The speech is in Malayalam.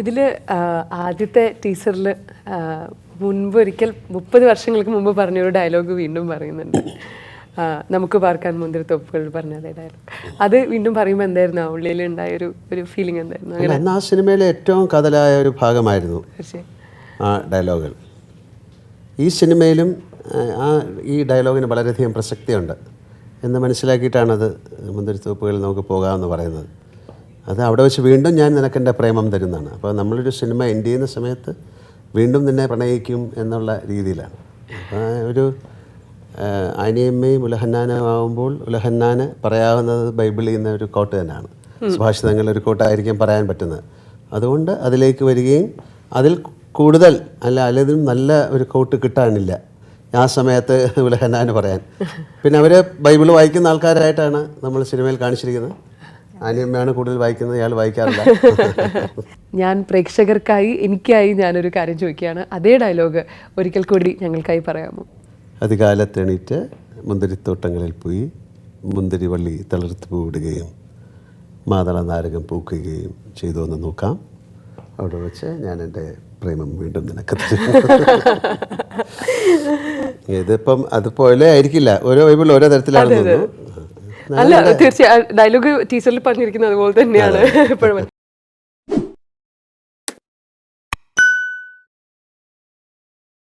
ഇതിൽ ആ, ആദ്യത്തെ ടീച്ചറിൽ മുൻപ് ഒരിക്കൽ മുപ്പത് വർഷങ്ങൾക്ക് മുമ്പ് പറഞ്ഞൊരു ഡയലോഗ് വീണ്ടും പറയുന്നുണ്ട്. നമുക്ക് പാർക്കാൻ മുന്തിരി തൊപ്പുകൾ പറഞ്ഞ അതേ ഡയലോഗ്. അത് വീണ്ടും പറയുമ്പോൾ എന്തായിരുന്നു? ആ ഉള്ളിൽ ഉണ്ടായ ഒരു ഒരു ഫീലിംഗ് എന്തായിരുന്നു? അങ്ങനെ. ആ സിനിമയിലെ ഏറ്റവും കഥലായ ഒരു ഭാഗമായിരുന്നു ആ ഡയലോഗുകൾ. ഈ സിനിമയിലും ആ ഈ ഡയലോഗിന് വളരെയധികം പ്രസക്തിയുണ്ട്. എന്ന് മനസ്സിലാക്കിയിട്ടാണത് മുന്തിരിത്തോപ്പുകളിൽ നമുക്ക് പോകാമെന്ന് പറയുന്നത്. അത് അവിടെ വെച്ച് വീണ്ടും ഞാൻ നിനക്കെന്റെ പ്രേമം തരുന്നതാണ്. അപ്പോൾ നമ്മളൊരു സിനിമ എൻഡ് ചെയ്യുന്ന സമയത്ത് വീണ്ടും നിന്നെ പ്രണയിക്കും എന്നുള്ള രീതിയിലാണ്. ഒരു ആനിയമ്മയും ഉലഹന്നാനുമാവുമ്പോൾ ഉലഹന്നാന് പറയാവുന്നത് ബൈബിളിൽ നിന്ന് ഒരു കോട്ട് തന്നെയാണ്. സുഭാഷിതങ്ങൾ ഒരു കോട്ടായിരിക്കും പറയാൻ പറ്റുന്നത്. അതുകൊണ്ട് അതിലേക്ക് വരികയും അതിൽ കൂടുതൽ അല്ല അതിലും നല്ല ഒരു കോട്ട് കിട്ടാനില്ല. ആ സമയത്ത് ഉലഹന്നാന് പറയാൻ. പിന്നെ അവർ ബൈബിൾ വായിക്കുന്ന ആൾക്കാരായിട്ടാണ് നമ്മൾ സിനിമയിൽ കാണിച്ചിരിക്കുന്നത്. ആനിയമ്മയാണ് കൂടുതൽ വായിക്കുന്നത് ഇയാൾ വായിക്കാറില്ല. ഞാൻ പ്രേക്ഷകർക്കായി എനിക്കായി ഞാനൊരു കാര്യം ചോദിക്കുകയാണ്. അതേ ഡയലോഗ് ഒരിക്കൽ കൂടി ഞങ്ങൾക്കായി പറയാമോ? അധികാലത്തെണീറ്റ് മുന്തിരിത്തോട്ടങ്ങളിൽ പോയി മുന്തിരി വള്ളി തളിർത്ത് പൂവിടുകയും മാതള നാരകം പൂക്കുകയും ചെയ്തു എന്ന് നോക്കാം. അവിടെ വെച്ച് ഞാൻ എന്റെ പ്രേമം വീണ്ടും നിനക്ക്. ഇതിപ്പം അതുപോലെ ആയിരിക്കില്ല. ഓരോ ബൈബിൾ ഓരോ തരത്തിലാണ് തോന്നുന്നു. അല്ല തീർച്ചയായും ഡയലോഗ് ടീച്ചറിൽ പറഞ്ഞിരിക്കുന്നത് അതുപോലെ തന്നെയാണ്. എപ്പോഴും